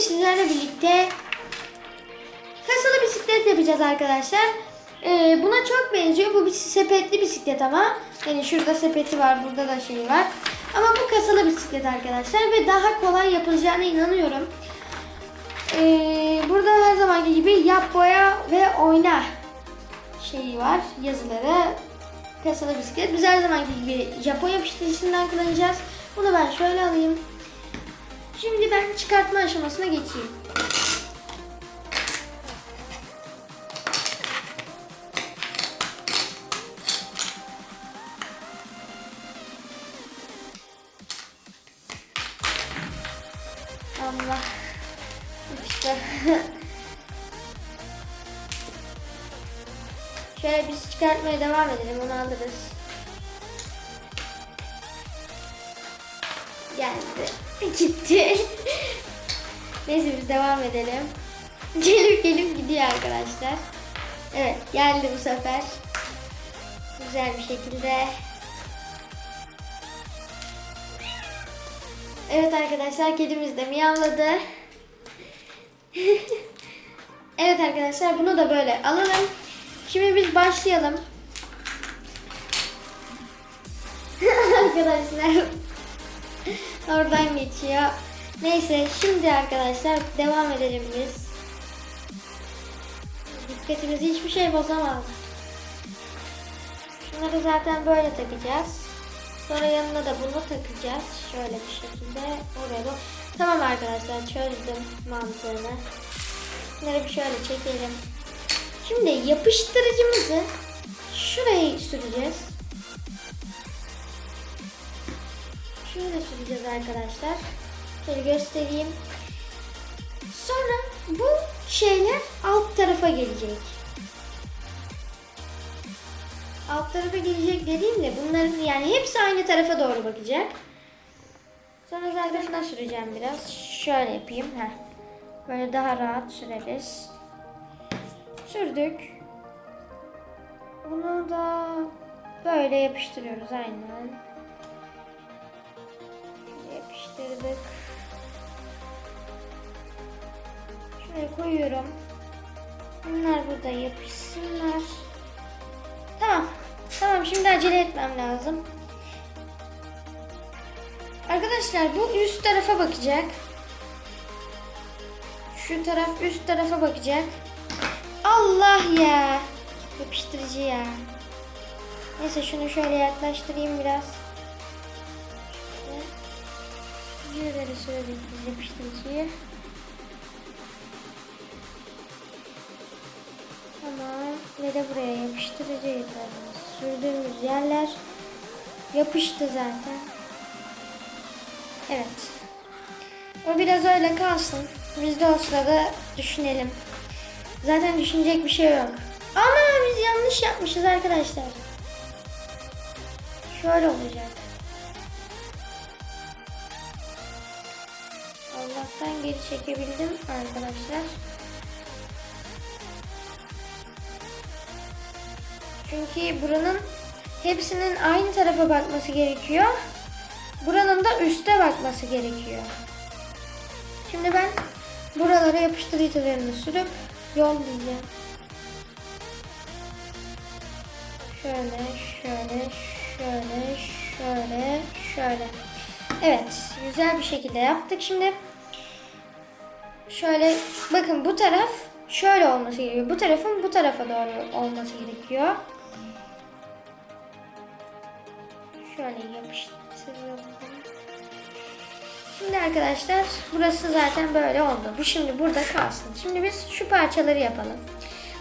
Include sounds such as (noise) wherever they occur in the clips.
sizlerle birlikte kasalı bisiklet yapacağız arkadaşlar. Ee, buna çok benziyor. Bu bir sepetli bisiklet ama. Yani şurada sepeti var, burada da şey var. Ama bu kasalı bisiklet arkadaşlar ve daha kolay yapılacağına inanıyorum. Ee, burada her zamanki gibi yap, boya ve oyna şeyi var, yazıları. Kasalı bisiklet. Biz her zamanki gibi Japon yapıştırıcısından kullanacağız. Bunu ben şöyle alayım. Şimdi ben çıkartma aşamasına geçeyim. Allah. İşte. (laughs) Şöyle biz çıkartmaya devam edelim. Onu alırız. Geldi. Gitti. Neyse biz devam edelim. Gelip gelip gidiyor arkadaşlar. Evet geldi bu sefer. Güzel bir şekilde. Evet arkadaşlar kedimiz de miyavladı. (laughs) evet arkadaşlar bunu da böyle alalım. Şimdi biz başlayalım. (laughs) arkadaşlar oradan geçiyor. Neyse şimdi arkadaşlar devam edelim biz. Dikkatimizi hiçbir şey bozamaz. Şunları zaten böyle takacağız. Sonra yanına da bunu takacağız. Şöyle bir şekilde oraya da. Tamam arkadaşlar çözdüm mantığını. Bunları bir şöyle çekelim. Şimdi yapıştırıcımızı şuraya süreceğiz. Şöyle süreceğiz arkadaşlar. Şöyle göstereyim. Sonra bu şeyler alt tarafa gelecek. Alt tarafa gelecek dediğimde bunların yani hepsi aynı tarafa doğru bakacak. Sonra zarfına süreceğim biraz. Şöyle yapayım. Heh. Böyle daha rahat süreriz. Sürdük. Bunu da böyle yapıştırıyoruz aynen. Yapıştırdık. Şuraya koyuyorum. Bunlar burada yapışsınlar. Tamam. Tamam şimdi acele etmem lazım. Arkadaşlar bu üst tarafa bakacak. Şu taraf üst tarafa bakacak. Allah ya. Yapıştırıcı ya. Neyse şunu şöyle yaklaştırayım biraz. Şöyle sürelim yapıştırıcıyı. Tamam. Ve de buraya yapıştırıcıyı sürdüğümüz yerler yapıştı zaten. Evet. O biraz öyle kalsın. Biz de o sırada düşünelim. Zaten düşünecek bir şey yok. Ama biz yanlış yapmışız arkadaşlar. Şöyle olacak. Allah'tan geri çekebildim arkadaşlar. Çünkü buranın hepsinin aynı tarafa bakması gerekiyor. Buranın da üste bakması gerekiyor. Şimdi ben buralara yapıştırıcılarını sürüp yollayacağım. Şöyle, şöyle, şöyle, şöyle, şöyle. Evet, güzel bir şekilde yaptık. Şimdi şöyle bakın bu taraf şöyle olması gerekiyor. Bu tarafın bu tarafa doğru olması gerekiyor. Şöyle yapıştıralım. Şimdi arkadaşlar burası zaten böyle oldu. Bu şimdi burada kalsın. Şimdi biz şu parçaları yapalım.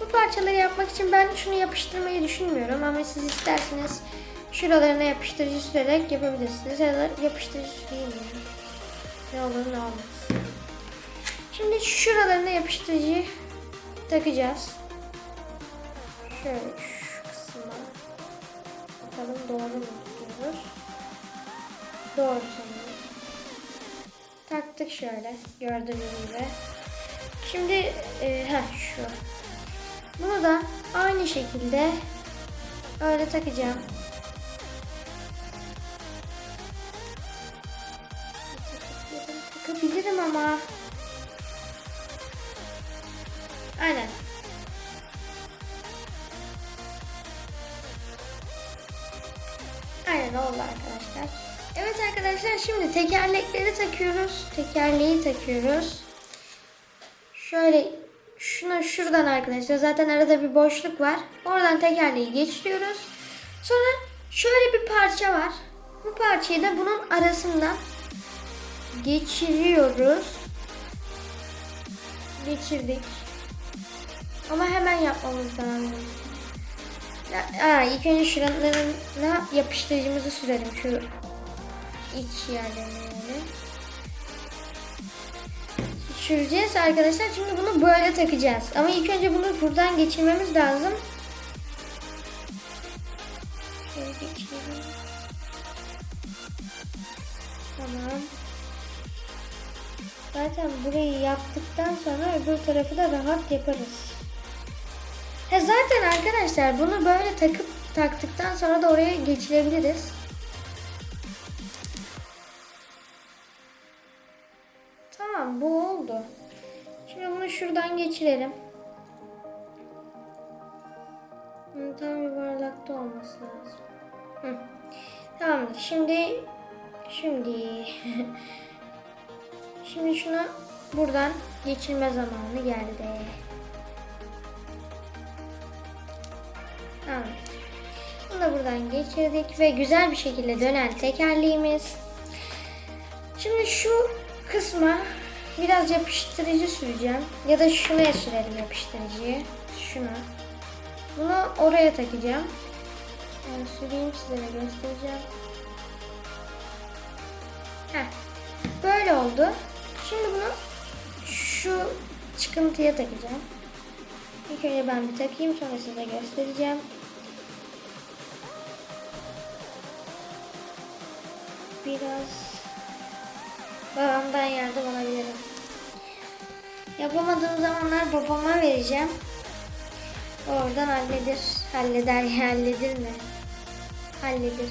Bu parçaları yapmak için ben şunu yapıştırmayı düşünmüyorum ama siz isterseniz şuralarına yapıştırıcı sürerek yapabilirsiniz. Ya da yapıştırıcı süreyim. Ne olur ne olmaz. Şimdi şuralarına yapıştırıcı takacağız. Şöyle şu kısma. Bakalım doğru mu tutuyoruz? Doğru sanırım. Taktık şöyle gördüğünüz gibi. Şimdi e, heh, şu. Bunu da aynı şekilde öyle takacağım. Takabilirim ama Aynen. Aynen oldu arkadaşlar. Evet arkadaşlar şimdi tekerlekleri takıyoruz. Tekerleği takıyoruz. Şöyle şuna şuradan arkadaşlar zaten arada bir boşluk var. Oradan tekerleği geçiriyoruz. Sonra şöyle bir parça var. Bu parçayı da bunun arasından geçiriyoruz. Geçirdik. Ama hemen yapmamız lazım. Aa, ilk önce şuralarına yapıştırıcımızı sürelim şu iç yerlerine. Süreceğiz arkadaşlar. Şimdi bunu böyle takacağız. Ama ilk önce bunu buradan geçirmemiz lazım. Şöyle geçirelim. Tamam. Zaten burayı yaptıktan sonra öbür tarafı da rahat yaparız. Zaten arkadaşlar bunu böyle takıp taktıktan sonra da oraya geçirebiliriz. Tamam bu oldu. Şimdi bunu şuradan geçirelim. Hı, Tam yuvarlakta olması lazım. Hı. Tamamdır. Şimdi şimdi (laughs) şimdi şunu buradan geçirme zamanı geldi. Tamam. Bunu da buradan geçirdik ve güzel bir şekilde dönen tekerleğimiz. Şimdi şu kısma biraz yapıştırıcı süreceğim. Ya da şuna sürelim yapıştırıcıyı. Şuna. Bunu oraya takacağım. Yani süreyim size de göstereceğim. Heh. Böyle oldu. Şimdi bunu şu çıkıntıya takacağım. İlk önce ben bir takayım sonra size göstereceğim. Biraz babamdan yardım alabilirim. Yapamadığım zamanlar babama vereceğim. Oradan halleder. Halleder (laughs) halledir mi? Halleder.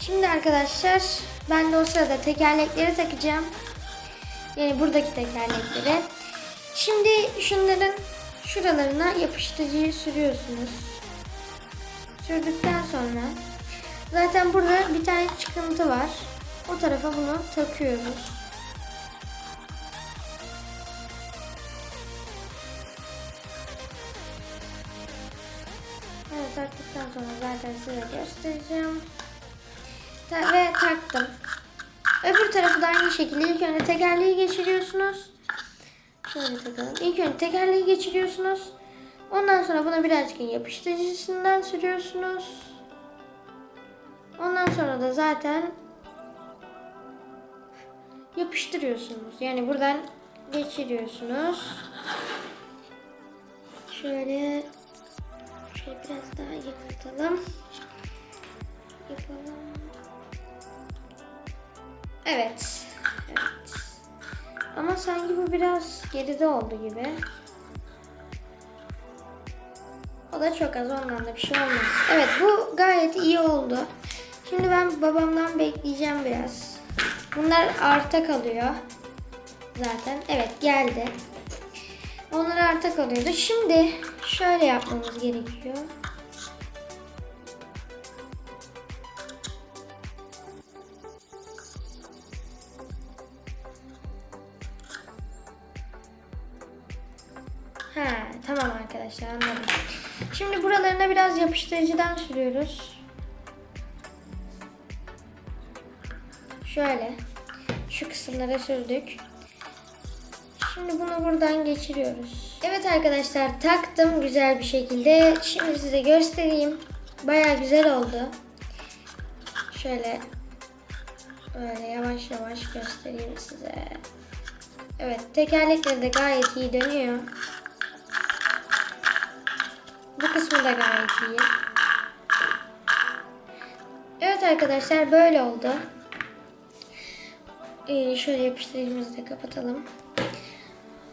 Şimdi arkadaşlar ben de o sırada tekerlekleri takacağım. Yani buradaki tekerlekleri. Şimdi şunların şuralarına yapıştırıcıyı sürüyorsunuz. Sürdükten sonra zaten burada bir tane çıkıntı var. O tarafa bunu takıyoruz. Evet taktıktan sonra zaten size göstereceğim. Ta- ve taktım. Öbür tarafı da aynı şekilde ilk önce tekerleği geçiriyorsunuz. Şöyle takalım. İlk önce tekerleği geçiriyorsunuz. Ondan sonra buna birazcık yapıştırıcısından sürüyorsunuz. Ondan sonra da zaten yapıştırıyorsunuz. Yani buradan geçiriyorsunuz. Şöyle şöyle biraz daha yıkıltalım. Yapalım. Evet. Evet. Ama sanki bu biraz geride oldu gibi. O da çok az ondan da bir şey olmaz. Evet bu gayet iyi oldu. Şimdi ben babamdan bekleyeceğim biraz. Bunlar arta kalıyor. Zaten evet geldi. Onlar arta kalıyordu. Şimdi şöyle yapmamız gerekiyor. Ha, tamam arkadaşlar anladım. Şimdi buralarına biraz yapıştırıcıdan sürüyoruz. Şöyle. Kısımlara sürdük. Şimdi bunu buradan geçiriyoruz. Evet arkadaşlar taktım güzel bir şekilde. Şimdi size göstereyim. Baya güzel oldu. Şöyle böyle yavaş yavaş göstereyim size. Evet tekerlekleri de gayet iyi dönüyor. Bu kısmı da gayet iyi. Evet arkadaşlar böyle oldu. Ee, şöyle yapıştırıcımızı da kapatalım.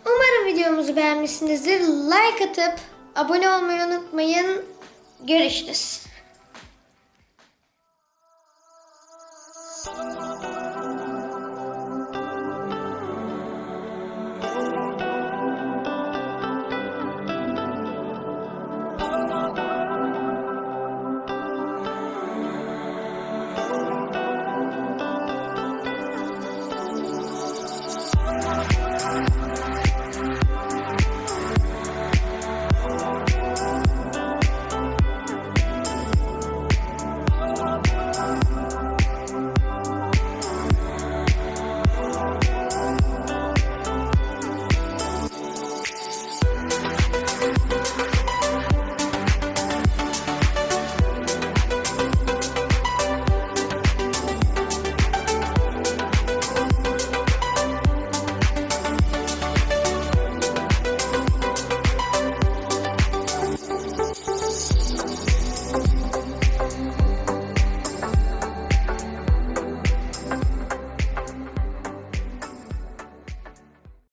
Umarım videomuzu beğenmişsinizdir. Like atıp abone olmayı unutmayın. Görüşürüz.